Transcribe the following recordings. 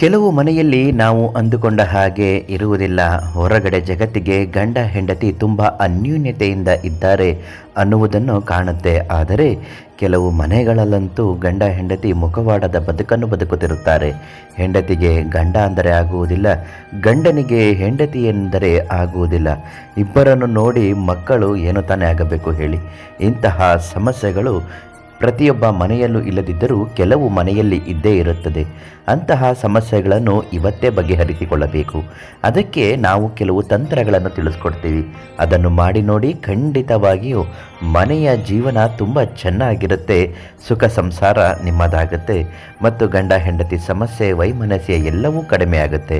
ಕೆಲವು ಮನೆಯಲ್ಲಿ ನಾವು ಅಂದುಕೊಂಡ ಹಾಗೆ ಇರುವುದಿಲ್ಲ. ಹೊರಗಡೆ ಜಗತ್ತಿಗೆ ಗಂಡ ಹೆಂಡತಿ ತುಂಬ ಅನ್ಯೂನ್ಯತೆಯಿಂದ ಇದ್ದಾರೆ ಅನ್ನುವುದನ್ನು ಕಾಣುತ್ತೆ. ಆದರೆ ಕೆಲವು ಮನೆಗಳಲ್ಲಂತೂ ಗಂಡ ಹೆಂಡತಿ ಮುಖವಾಡದ ಬದುಕನ್ನು ಬದುಕುತ್ತಿರುತ್ತಾರೆ. ಹೆಂಡತಿಗೆ ಗಂಡ ಅಂದರೆ ಆಗುವುದಿಲ್ಲ, ಗಂಡನಿಗೆ ಹೆಂಡತಿ ಎಂದರೆ ಆಗುವುದಿಲ್ಲ. ಇಬ್ಬರನ್ನು ನೋಡಿ ಮಕ್ಕಳು ಏನು ತಾನೇ ಆಗಬೇಕು ಹೇಳಿ. ಇಂತಹ ಸಮಸ್ಯೆಗಳು ಪ್ರತಿಯೊಬ್ಬ ಮನೆಯಲ್ಲೂ ಇಲ್ಲದಿದ್ದರೂ ಕೆಲವು ಮನೆಯಲ್ಲಿ ಇದ್ದೇ ಇರುತ್ತದೆ. ಅಂತಹ ಸಮಸ್ಯೆಗಳನ್ನು ಇವತ್ತೇ ಬಗೆಹರಿಸಿಕೊಳ್ಳಬೇಕು. ಅದಕ್ಕೆ ನಾವು ಕೆಲವು ತಂತ್ರಗಳನ್ನು ತಿಳಿಸ್ಕೊಡ್ತೀವಿ. ಅದನ್ನು ಮಾಡಿ ನೋಡಿ ಖಂಡಿತವಾಗಿಯೂ ಮನೆಯ ಜೀವನ ತುಂಬ ಚೆನ್ನಾಗಿರುತ್ತೆ, ಸುಖ ಸಂಸಾರ ನಿಮ್ಮದಾಗುತ್ತೆ, ಮತ್ತು ಗಂಡ ಹೆಂಡತಿ ಸಮಸ್ಯೆ, ವೈಮನಸ್ಯ ಎಲ್ಲವೂ ಕಡಿಮೆ ಆಗುತ್ತೆ.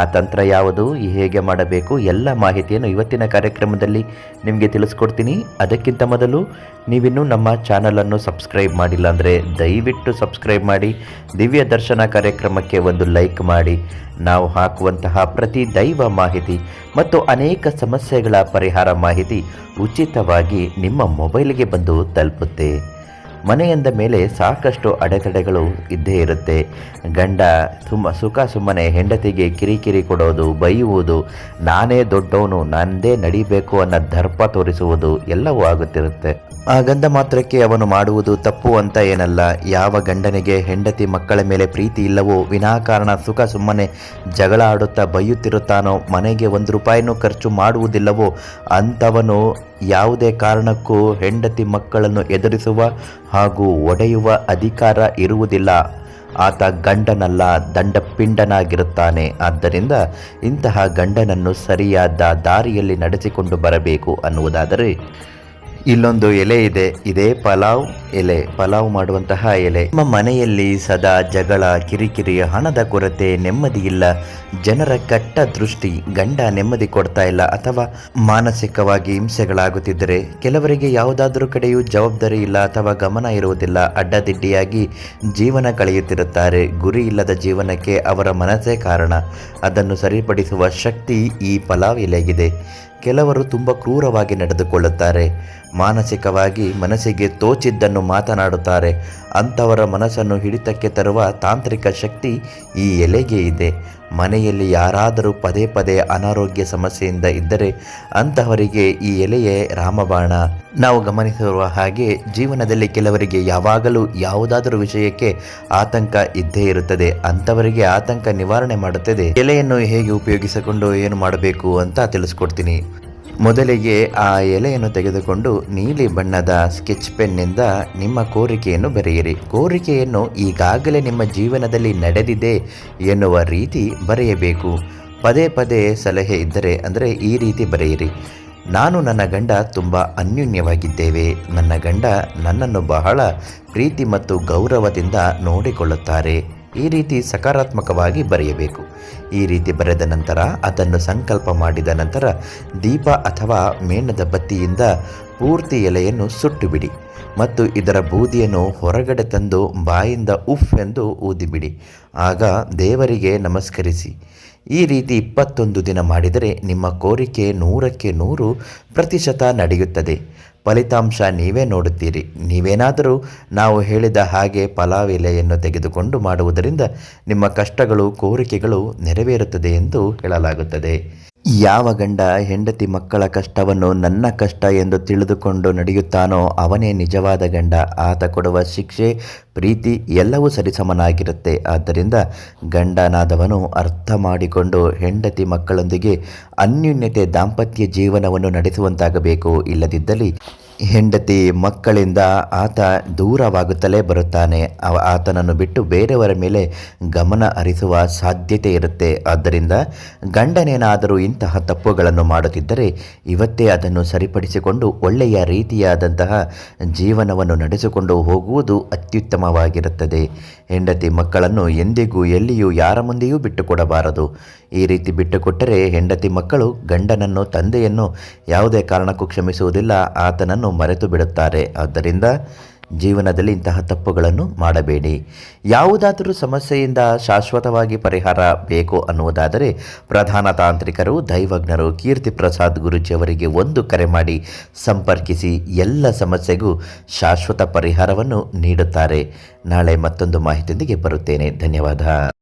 ಆ ತಂತ್ರ ಯಾವುದು, ಹೇಗೆ ಮಾಡಬೇಕು, ಎಲ್ಲ ಮಾಹಿತಿಯನ್ನು ಇವತ್ತಿನ ಕಾರ್ಯಕ್ರಮದಲ್ಲಿ ನಿಮಗೆ ತಿಳಿಸ್ಕೊಡ್ತೀನಿ. ಅದಕ್ಕಿಂತ ಮೊದಲು, ನೀವಿನ್ನೂ ನಮ್ಮ ಚಾನಲನ್ನು ಸಬ್ಸ್ಕ್ರೈಬ್ ಮಾಡಿಲ್ಲ ಅಂದರೆ ದಯವಿಟ್ಟು ಸಬ್ಸ್ಕ್ರೈಬ್ ಮಾಡಿ, ದಿವ್ಯ ದರ್ಶನ ಕಾರ್ಯಕ್ರಮಕ್ಕೆ ಒಂದು ಲೈಕ್ ಮಾಡಿ. ನಾವು ಹಾಕುವಂತಹ ಪ್ರತಿ ದೈವ ಮಾಹಿತಿ ಮತ್ತು ಅನೇಕ ಸಮಸ್ಯೆಗಳ ಪರಿಹಾರ ಮಾಹಿತಿ ಉಚಿತವಾಗಿ ನಿಮ್ಮ ಮೊಬೈಲಿಗೆ ಬಂದು ತಲುಪುತ್ತೆ. ಮನೆಯಂದ ಮೇಲೆ ಸಾಕಷ್ಟು ಅಡೆತಡೆಗಳು ಇದ್ದೇ ಇರುತ್ತೆ. ಗಂಡ ತುಂಬ ಸುಖ ಸುಮ್ಮನೆ ಹೆಂಡತಿಗೆ ಕಿರಿಕಿರಿ ಕೊಡೋದು, ಬೈಯುವುದು, ನಾನೇ ದೊಡ್ಡವನು, ನಂದೇ ನಡಿಬೇಕು ಅನ್ನೋ ದರ್ಪ ತೋರಿಸುವುದು ಎಲ್ಲವೂ ಆಗುತ್ತಿರುತ್ತೆ. ಆ ಗಂಧ ಮಾತ್ರಕ್ಕೆ ಅವನು ಮಾಡುವುದು ತಪ್ಪು ಅಂತ ಏನಲ್ಲ. ಯಾವ ಗಂಡನಿಗೆ ಹೆಂಡತಿ ಮಕ್ಕಳ ಮೇಲೆ ಪ್ರೀತಿ ಇಲ್ಲವೋ, ವಿನಾಕಾರಣ ಸುಖ ಸುಮ್ಮನೆ ಜಗಳ ಆಡುತ್ತಾ ಬೈಯುತ್ತಿರುತ್ತಾನೋ, ಮನೆಗೆ ಒಂದು ರೂಪಾಯಿನೂ ಖರ್ಚು ಮಾಡುವುದಿಲ್ಲವೋ, ಅಂಥವನು ಯಾವುದೇ ಕಾರಣಕ್ಕೂ ಹೆಂಡತಿ ಮಕ್ಕಳನ್ನು ಎದುರಿಸುವ ಹಾಗೂ ಒಡೆಯುವ ಅಧಿಕಾರ ಇರುವುದಿಲ್ಲ. ಆತ ಗಂಡನಲ್ಲ, ದಂಡಪಿಂಡನಾಗಿರುತ್ತಾನೆ. ಆದ್ದರಿಂದ ಇಂತಹ ಗಂಡನನ್ನು ಸರಿಯಾದ ದಾರಿಯಲ್ಲಿ ನಡೆಸಿಕೊಂಡು ಬರಬೇಕು ಅನ್ನುವುದಾದರೆ ಇಲ್ಲೊಂದು ಎಲೆ ಇದೆ, ಇದೇ ಪಲಾವ್ ಎಲೆ. ಪಲಾವ್ ಮಾಡುವಂತಹ ಎಲೆ. ನಮ್ಮ ಮನೆಯಲ್ಲಿ ಸದಾ ಜಗಳ ಕಿರಿಕಿರಿ ಹಣದ ಕೊರತೆ ನೆಮ್ಮದಿ ಇಲ್ಲ ಜನರ ಕಟ್ಟ ದೃಷ್ಟಿ ಗಂಡ ನೆಮ್ಮದಿ ಕೊಡ್ತಾ ಇಲ್ಲ. ಅಥವಾ ಮಾನಸಿಕವಾಗಿ ಹಿಂಸೆಗಳಾಗುತ್ತಿದ್ದರೆ ಕೆಲವರಿಗೆ ಯಾವುದಾದರೂ ಕಡೆಯೂ ಜವಾಬ್ದಾರಿ ಇಲ್ಲ ಅಥವಾ ಗಮನ ಇರುವುದಿಲ್ಲ. ಅಡ್ಡದಿಡ್ಡಿಯಾಗಿ ಜೀವನ ಕಳೆಯುತ್ತಿರುತ್ತಾರೆ. ಗುರಿ ಇಲ್ಲದ ಜೀವನಕ್ಕೆ ಅವರ ಮನಸ್ಸೇ ಕಾರಣ. ಅದನ್ನು ಸರಿಪಡಿಸುವ ಶಕ್ತಿ ಈ ಪಲಾವ್ ಎಲೆಗಿದೆ. ಕೆಲವರು ತುಂಬ ಕ್ರೂರವಾಗಿ ನಡೆದುಕೊಳ್ಳುತ್ತಾರೆ. ಮಾನಸಿಕವಾಗಿ ಮನಸ್ಸಿಗೆ ತೋಚಿದ್ದನ್ನು ಮಾತನಾಡುತ್ತಾರೆ. ಅಂಥವರ ಮನಸ್ಸನ್ನು ಹಿಡಿತಕ್ಕೆ ತರುವ ತಾಂತ್ರಿಕ ಶಕ್ತಿ ಈ ಎಲೆಗೆ ಇದೆ. ಮನೆಯಲ್ಲಿ ಯಾರಾದರೂ ಪದೇ ಪದೇ ಅನಾರೋಗ್ಯ ಸಮಸ್ಯೆಯಿಂದ ಇದ್ದರೆ ಅಂತಹವರಿಗೆ ಈ ಎಲೆಯೇ ರಾಮಬಾಣ. ನಾವು ಗಮನಿಸಿರುವ ಹಾಗೆ ಜೀವನದಲ್ಲಿ ಕೆಲವರಿಗೆ ಯಾವಾಗಲೂ ಯಾವುದಾದರೂ ವಿಷಯಕ್ಕೆ ಆತಂಕ ಇದ್ದೇ ಇರುತ್ತದೆ. ಅಂಥವರಿಗೆ ಆತಂಕ ನಿವಾರಣೆ ಮಾಡುತ್ತದೆ. ಎಲೆಯನ್ನು ಹೇಗೆ ಉಪಯೋಗಿಸಿಕೊಂಡು ಏನು ಮಾಡಬೇಕು ಅಂತ ತಿಳಿಸ್ಕೊಡ್ತೀನಿ. ಮೊದಲಿಗೆ ಆ ಎಲೆಯನ್ನು ತೆಗೆದುಕೊಂಡು ನೀಲಿ ಬಣ್ಣದ ಸ್ಕೆಚ್ ಪೆನ್ನಿಂದ ನಿಮ್ಮ ಕೋರಿಕೆಯನ್ನು ಬರೆಯಿರಿ. ಕೋರಿಕೆಯನ್ನು ಈಗಾಗಲೇ ನಿಮ್ಮ ಜೀವನದಲ್ಲಿ ನಡೆದಿದೆ ಎನ್ನುವ ರೀತಿ ಬರೆಯಬೇಕು. ಪದೇ ಪದೇ ಸಲಹೆ ಇದ್ದರೆ ಅಂದರೆ ಈ ರೀತಿ ಬರೆಯಿರಿ. ನಾನು ನನ್ನ ಗಂಡ ತುಂಬ ಅನ್ಯೂನ್ಯವಾಗಿದ್ದೇವೆ. ನನ್ನ ಗಂಡ ನನ್ನನ್ನು ಬಹಳ ಪ್ರೀತಿ ಮತ್ತು ಗೌರವದಿಂದ ನೋಡಿಕೊಳ್ಳುತ್ತಾರೆ. ಈ ರೀತಿ ಸಕಾರಾತ್ಮಕವಾಗಿ ಬರೆಯಬೇಕು. ಈ ರೀತಿ ಬರೆದ ನಂತರ, ಅದನ್ನು ಸಂಕಲ್ಪ ಮಾಡಿದ ನಂತರ, ದೀಪ ಅಥವಾ ಮೇಣದ ಬತ್ತಿಯಿಂದ ಪೂರ್ತಿ ಎಲೆಯನ್ನು ಸುಟ್ಟು ಬಿಡಿ ಮತ್ತು ಇದರ ಬೂದಿಯನ್ನು ಹೊರಗಡೆ ತಂದು ಬಾಯಿಂದ ಉಫ್ ಎಂದು ಊದಿಬಿಡಿ. ಆಗ ದೇವರಿಗೆ ನಮಸ್ಕರಿಸಿ. ಈ ರೀತಿ ಇಪ್ಪತ್ತೊಂದು ದಿನ ಮಾಡಿದರೆ ನಿಮ್ಮ ಕೋರಿಕೆ ನೂರಕ್ಕೆ ನೂರು ಪ್ರತಿಶತ ನಡೆಯುತ್ತದೆ. ಫಲಿತಾಂಶ ನೀವೇ ನೋಡುತ್ತೀರಿ. ನೀವೇನಾದರೂ ನಾವು ಹೇಳಿದ ಹಾಗೆ ಪಲಾವ್ ಎಲೆಯನ್ನು ತೆಗೆದುಕೊಂಡು ಮಾಡುವುದರಿಂದ ನಿಮ್ಮ ಕಷ್ಟಗಳು, ಕೋರಿಕೆಗಳು ನೆರವೇರುತ್ತದೆ ಎಂದು ಹೇಳಲಾಗುತ್ತದೆ. ಯಾವ ಗಂಡ ಹೆಂಡತಿ ಮಕ್ಕಳ ಕಷ್ಟವನ್ನು ನನ್ನ ಕಷ್ಟ ಎಂದು ತಿಳಿದುಕೊಂಡು ನಡೆಯುತ್ತಾನೋ ಅವನೇ ನಿಜವಾದ ಗಂಡ. ಆತ ಕೊಡುವ ಶಿಕ್ಷೆ, ಪ್ರೀತಿ ಎಲ್ಲವೂ ಸರಿಸಮನಾಗಿರುತ್ತೆ ಆದ್ದರಿಂದ ಗಂಡನಾದವನು ಅರ್ಥ ಮಾಡಿಕೊಂಡು ಹೆಂಡತಿ ಮಕ್ಕಳೊಂದಿಗೆ ಅನ್ಯೂನ್ಯತೆ ದಾಂಪತ್ಯ ಜೀವನವನ್ನು ನಡೆಸುವಂತಾಗಬೇಕು. ಇಲ್ಲದಿದ್ದಲ್ಲಿ ಹೆಂಡತಿ ಮಕ್ಕಳಿಂದ ಆತ ದೂರವಾಗುತ್ತಲೇ ಬರುತ್ತಾನೆ. ಆತನನ್ನು ಬಿಟ್ಟು ಬೇರೆಯವರ ಮೇಲೆ ಗಮನ ಹರಿಸುವ ಸಾಧ್ಯತೆ ಇರುತ್ತೆ. ಆದ್ದರಿಂದ ಗಂಡನೇನಾದರೂ ಇಂತಹ ತಪ್ಪುಗಳನ್ನು ಮಾಡುತ್ತಿದ್ದರೆ ಇವತ್ತೇ ಅದನ್ನು ಸರಿಪಡಿಸಿಕೊಂಡು ಒಳ್ಳೆಯ ರೀತಿಯಾದಂತಹ ಜೀವನವನ್ನು ನಡೆಸಿಕೊಂಡು ಹೋಗುವುದು ಅತ್ಯುತ್ತಮವಾಗಿರುತ್ತದೆ. ಹೆಂಡತಿ ಮಕ್ಕಳನ್ನು ಎಂದಿಗೂ ಎಲ್ಲಿಯೂ ಯಾರ ಮುಂದೆಯೂ ಬಿಟ್ಟುಕೊಡಬಾರದು. ಈ ರೀತಿ ಬಿಟ್ಟುಕೊಟ್ಟರೆ ಹೆಂಡತಿ ಮಕ್ಕಳು ಗಂಡನನ್ನು, ತಂದೆಯನ್ನು ಯಾವುದೇ ಕಾರಣಕ್ಕೂ ಕ್ಷಮಿಸುವುದಿಲ್ಲ. ಆತನನ್ನು ಮರೆತು ಬಿಡುತ್ತಾರೆ. ಆದ್ದರಿಂದ ಜೀವನದಲ್ಲಿ ಇಂತಹ ತಪ್ಪುಗಳನ್ನು ಮಾಡಬೇಡಿ. ಯಾವುದಾದರೂ ಸಮಸ್ಯೆಯಿಂದ ಶಾಶ್ವತವಾಗಿ ಪರಿಹಾರ ಬೇಕು ಅನ್ನುವುದಾದರೆ ಪ್ರಧಾನ ತಾಂತ್ರಿಕರು, ದೈವಜ್ಞರು ಕೀರ್ತಿ ಪ್ರಸಾದ್ ಗುರುಜಿಯವರಿಗೆ ಒಂದು ಕರೆ ಮಾಡಿ ಸಂಪರ್ಕಿಸಿ ಎಲ್ಲ ಸಮಸ್ಯೆಗೂ ಶಾಶ್ವತ ಪರಿಹಾರವನ್ನು ನೀಡುತ್ತಾರೆ. ನಾಳೆ ಮತ್ತೊಂದು ಮಾಹಿತಿಯೊಂದಿಗೆ ಬರುತ್ತೇನೆ. ಧನ್ಯವಾದ.